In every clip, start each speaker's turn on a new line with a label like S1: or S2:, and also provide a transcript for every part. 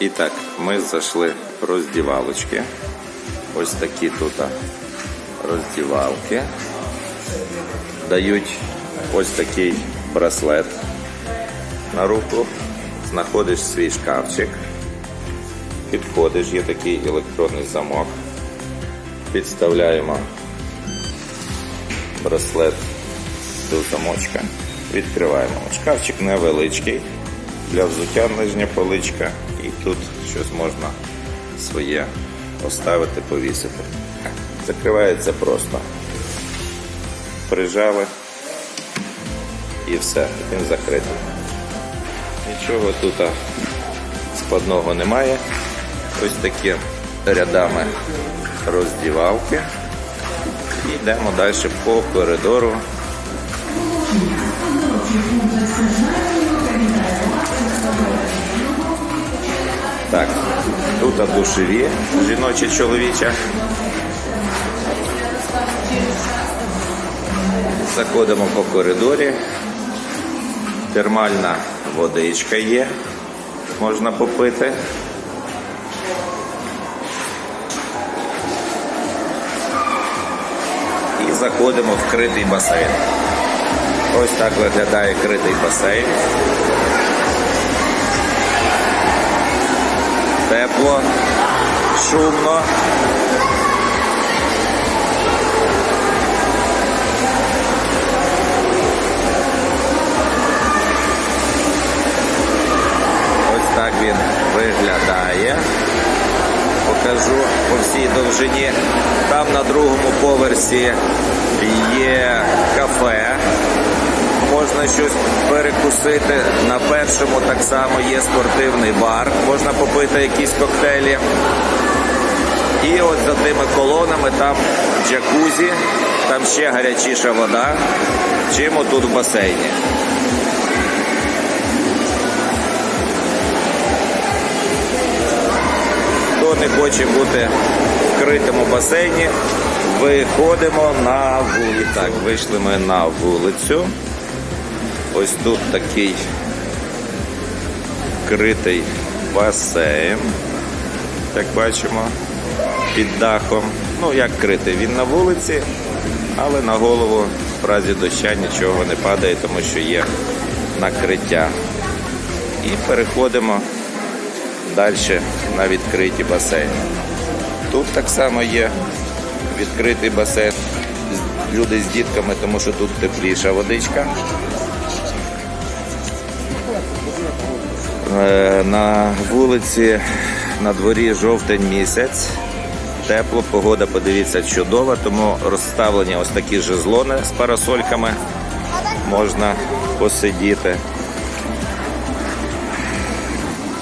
S1: І так, ми зайшли в роздівалочки. Ось такі тут роздівалки. Дають ось такий браслет на руку. Знаходиш свій шкафчик. Підходиш, є такий електронний замок. Підставляємо браслет до замочка. Відкриваємо. Шкафчик невеличкий. Для взуття нижня поличка. І тут щось можна своє поставити, повісити. Закривається просто. Прижали і все, він закритий. Нічого тут складного немає. Ось такі рядами роздівалки. І йдемо далі по коридору. Так, тут душеві жіночі чоловіча. Заходимо по коридорі. Термальна водичка є, можна попити. І заходимо в критий басейн. Ось так виглядає критий басейн. Тепло, шумно. Ось так він виглядає. Покажу по всій довжині. Там на другому поверсі є кафе. Можна щось перекусити. На першому так само є спортивний бар. Можна попити якісь коктейлі. І от за тими колонами там джакузі, там ще гарячіша вода, чим отут в басейні. Хто не хоче бути в критому басейні, виходимо на вулицю. Так, вийшли ми на вулицю. Ось тут такий критий басейн, як бачимо, під дахом. Ну, як критий, він на вулиці, але на голову в разі доща нічого не падає, тому що є накриття. І переходимо далі на відкриті басейни. Тут так само є відкритий басейн. Люди з дітками, тому що тут тепліша водичка. На вулиці на дворі жовтень місяць. Тепло, погода, подивіться, чудова, тому розставлені ось такі жезлони з парасольками. Можна посидіти.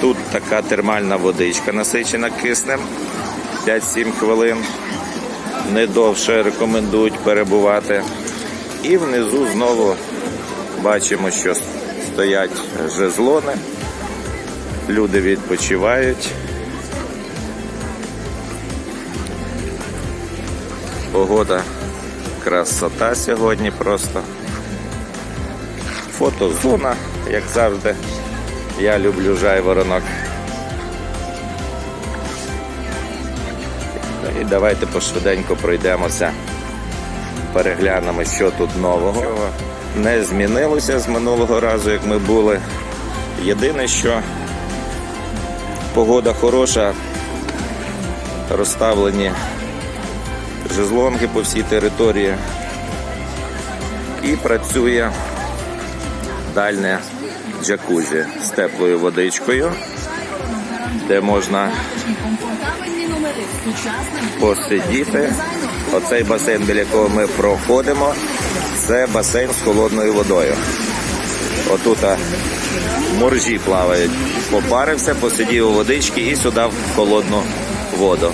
S1: Тут така термальна водичка насичена киснем 5-7 хвилин. Не довше рекомендують перебувати. І внизу знову бачимо, що стоять жезлони. Люди відпочивають. Погода красота сьогодні просто. Фотозона, як завжди. Я люблю жайворонок. І давайте пошвиденько пройдемося, переглянемо, що тут нового. Не змінилося з минулого разу, як ми були. Єдине, що погода хороша, розставлені жезлонги по всій території і працює дальне джакузі з теплою водичкою, де можна посидіти. Оцей басейн, біля якого ми проходимо, це басейн з холодною водою. Отут моржі плавають. Попарився, посидів у водички і сюди в холодну воду.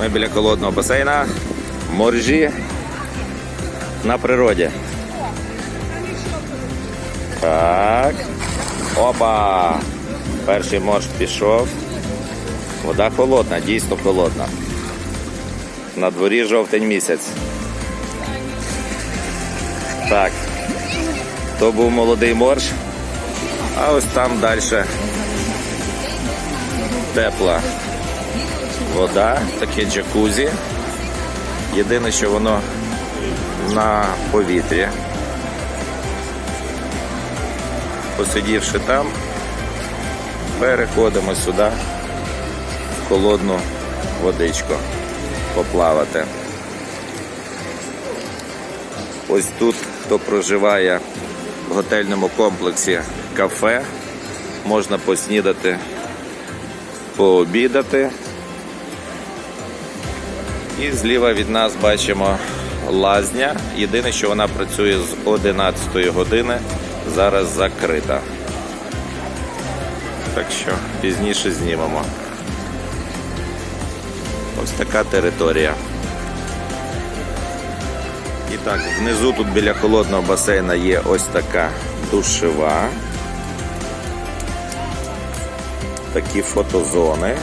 S1: Ми біля холодного басейна. Моржі на природі. Так. Опа! Перший морж пішов. Вода холодна, дійсно холодна. На дворі жовтень місяць. Так. То був молодий морж. А ось там далі тепла вода, таке джакузі. Єдине, що воно на повітрі. Посидівши там, переходимо сюди в холодну водичку поплавати. Ось тут, хто проживає в готельному комплексі кафе, можна поснідати, пообідати. І зліва від нас бачимо лазня. Єдине, що вона працює з 11 години, зараз закрита. Так що пізніше знімемо. Ось така територія. І так, внизу тут біля холодного басейна є ось така душева. Такі фотозони.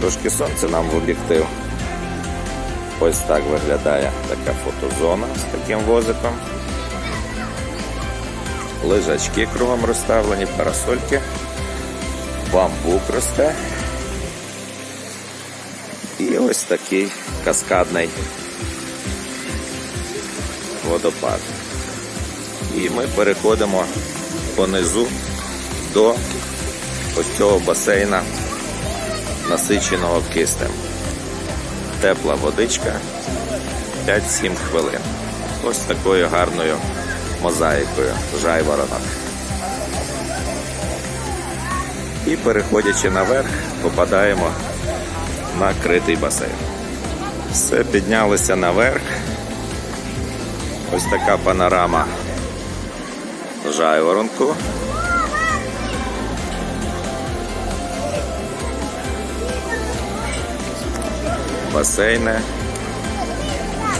S1: Трошки сонце нам в об'єктив. Ось так виглядає така фотозона з таким возиком. Лежачки кругом розставлені, парасольки. Бамбук росте. І ось такий каскадний водопад. І ми переходимо понизу до ось цього басейна, насиченого киснем. Тепла водичка 5-7 хвилин. Ось такою гарною мозаїкою жайворонок. І переходячи наверх, попадаємо на критий басейн. Все піднялися наверх. Ось така панорама жайворонку. Басейни,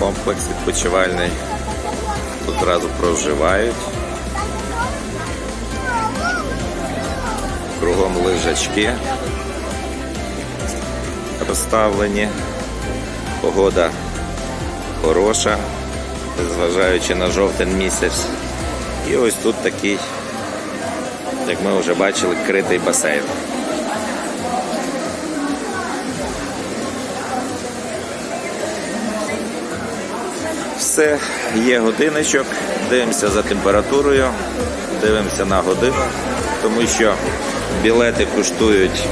S1: комплекс відпочивальний. Тут одразу проживають. Кругом лежачки розставлені. Погода хороша, зважаючи на жовтень місяць. І ось тут такий, як ми вже бачили, критий басейн. Все, є годиночок, дивимося за температурою, дивимося на годину, тому що білети коштують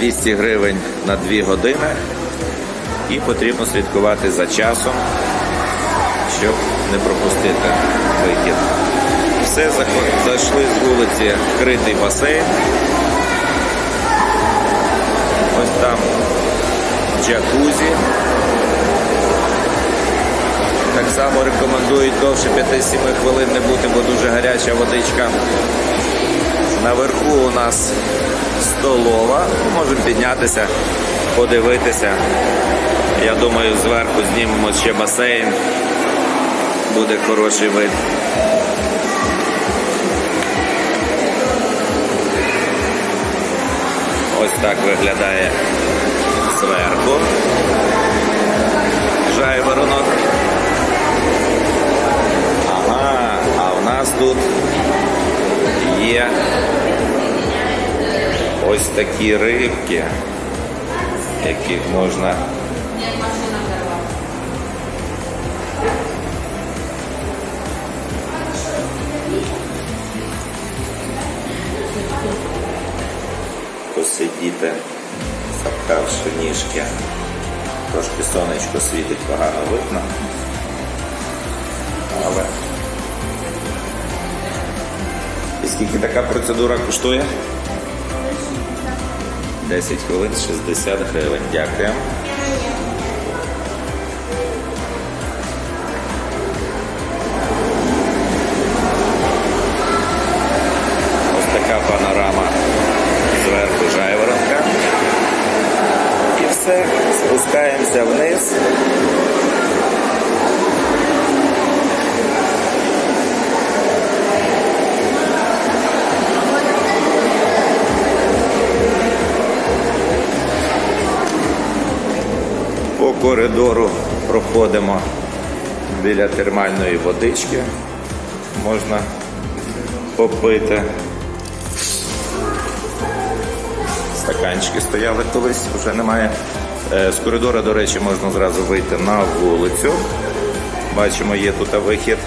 S1: 200 гривень на 2 години і потрібно слідкувати за часом, щоб не пропустити вихід. Все, зайшли з вулиці вкритий басейн. Ось там джакузі. Так само рекомендують довше 5-7 хвилин не бути, бо дуже гаряча водичка. Наверху у нас столова. Можемо піднятися, подивитися. Я думаю, зверху знімемо ще басейн. Буде хороший вид. Ось так виглядає зверху. Жайворонок. Ага, а в нас тут є ось такі рибки, яких можна. Посидіти, запхавши ніжки. Трошки сонечко світить погано видно. Але. Скільки така процедура коштує? 10 хвилин 60 гривень. Дякую. Коридору проходимо біля термальної водички. Можна попити. стаканчики стояли колись, вже немає. Е, З коридора, до речі, можна зразу вийти на вулицю. Бачимо, є тут вихід.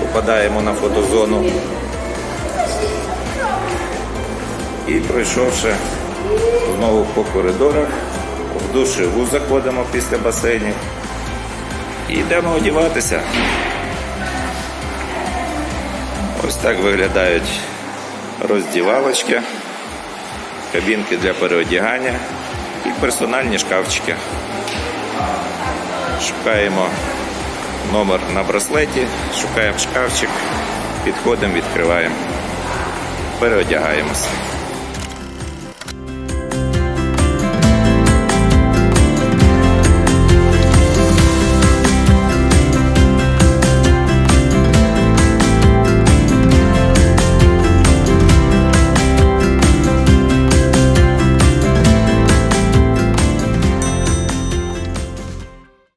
S1: Попадаємо на фотозону. І пройшовши знову по коридорах, в душеву заходимо після басейнів. І йдемо одіватися. Ось так виглядають роздівалочки, кабінки для переодягання і персональні шкафчики. Шукаємо номер на браслеті, шукаємо шкафчик, підходимо, відкриваємо, переодягаємося.